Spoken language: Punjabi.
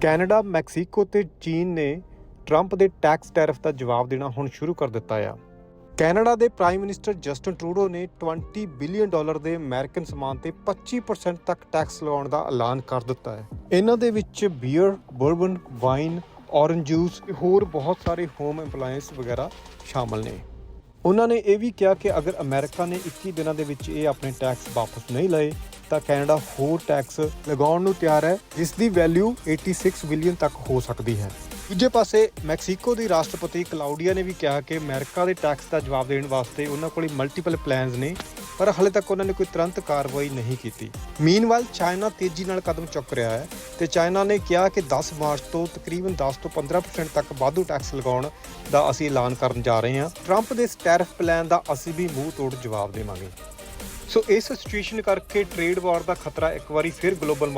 ਕੈਨੇਡਾ ਮੈਕਸੀਕੋ ਤੇ ਚੀਨ ਨੇ ਟਰੰਪ ਦੇ ਟੈਕਸ ਟੈਰਿਫ ਦਾ ਜਵਾਬ ਦੇਣਾ ਹੁਣ ਸ਼ੁਰੂ ਕਰ ਦਿੱਤਾ ਆ। ਕੈਨੇਡਾ ਦੇ ਪ੍ਰਾਈਮ ਮਿਨਿਸਟਰ ਜਸਟਨ ਟਰੂਡੋ ਨੇ 20 ਬਿਲੀਅਨ ਡਾਲਰ ਦੇ ਅਮਰੀਕਨ ਸਮਾਨ ਤੇ 25% ਤੱਕ ਟੈਕਸ ਲਗਾਉਣ ਦਾ ਐਲਾਨ ਕਰ ਦਿੱਤਾ ਹੈ। ਇਹਨਾਂ ਦੇ ਵਿੱਚ beer, bourbon, wine, orange juice ਤੇ ਹੋਰ ਬਹੁਤ ਸਾਰੇ ਹੋਮ ਐਪਲਾਈਐਂਸ ਵਗੈਰਾ ਸ਼ਾਮਲ ਨੇ। ਉਹਨਾਂ ਨੇ ਇਹ ਵੀ ਕਿਹਾ ਕਿ ਅਗਰ ਅਮਰੀਕਾ ਨੇ 21 ਦਿਨਾਂ ਦੇ ਵਿੱਚ ਇਹ ਆਪਣੇ ਟੈਕਸ ਵਾਪਸ ਨਹੀਂ ਲਏ, ਤਾਂ ਕੈਨੇਡਾ ਹੋਰ ਟੈਕਸ ਲਗਾਉਣ ਨੂੰ ਤਿਆਰ ਹੈ, ਜਿਸ ਦੀ ਵੈਲਿਊ 86 ਬਿਲੀਅਨ ਤੱਕ ਹੋ ਸਕਦੀ ਹੈ। ਦੂਜੇ ਪਾਸੇ, ਮੈਕਸੀਕੋ ਦੀ ਰਾਸ਼ਟਰਪਤੀ ਕਲਾਉਡੀਆ ਨੇ ਵੀ ਕਿਹਾ ਕਿ ਅਮਰੀਕਾ ਦੇ ਟੈਕਸ ਦਾ ਜਵਾਬ ਦੇਣ ਵਾਸਤੇ ਉਹਨਾਂ ਕੋਲ ਮਲਟੀਪਲ ਪਲਾਨਸ ਨੇ। ਪਰ ਹਾਲੇ ਤੱਕ ਉਹਨਾਂ ਨੇ ਕੋਈ ਤੁਰੰਤ ਕਾਰਵਾਈ ਨਹੀਂ ਕੀਤੀ। ਮੀਨਵਾਲ ਚਾਈਨਾ ਤੇਜ਼ੀ ਨਾਲ ਕਦਮ ਚੁੱਕ ਰਿਹਾ ਹੈ ਤੇ ਚਾਈਨਾ ਨੇ ਕਿਹਾ ਕਿ 10 ਮਾਰਚ ਤੋਂ ਤਕਰੀਬਨ 10 ਤੋਂ 15% ਤੱਕ ਵਾਧੂ ਟੈਕਸ ਲਗਾਉਣ ਦਾ ਅਸੀਂ ਐਲਾਨ ਕਰਨ ਜਾ ਰਹੇ ਹਾਂ। ਟਰੰਪ ਦੇ ਇਸ ਟੈਰਿਫ ਪਲਾਨ ਦਾ ਅਸੀਂ ਵੀ ਮੂੰਹ ਤੋੜ ਜਵਾਬ ਦੇਵਾਂਗੇ। ਸੋ ਇਸ ਸਿਚੁਏਸ਼ਨ ਕਰਕੇ ਟ੍ਰੇਡ ਵਾਰ ਦਾ ਖਤਰਾ ਇੱਕ ਵਾਰੀ ਫਿਰ ਗਲੋਬਲ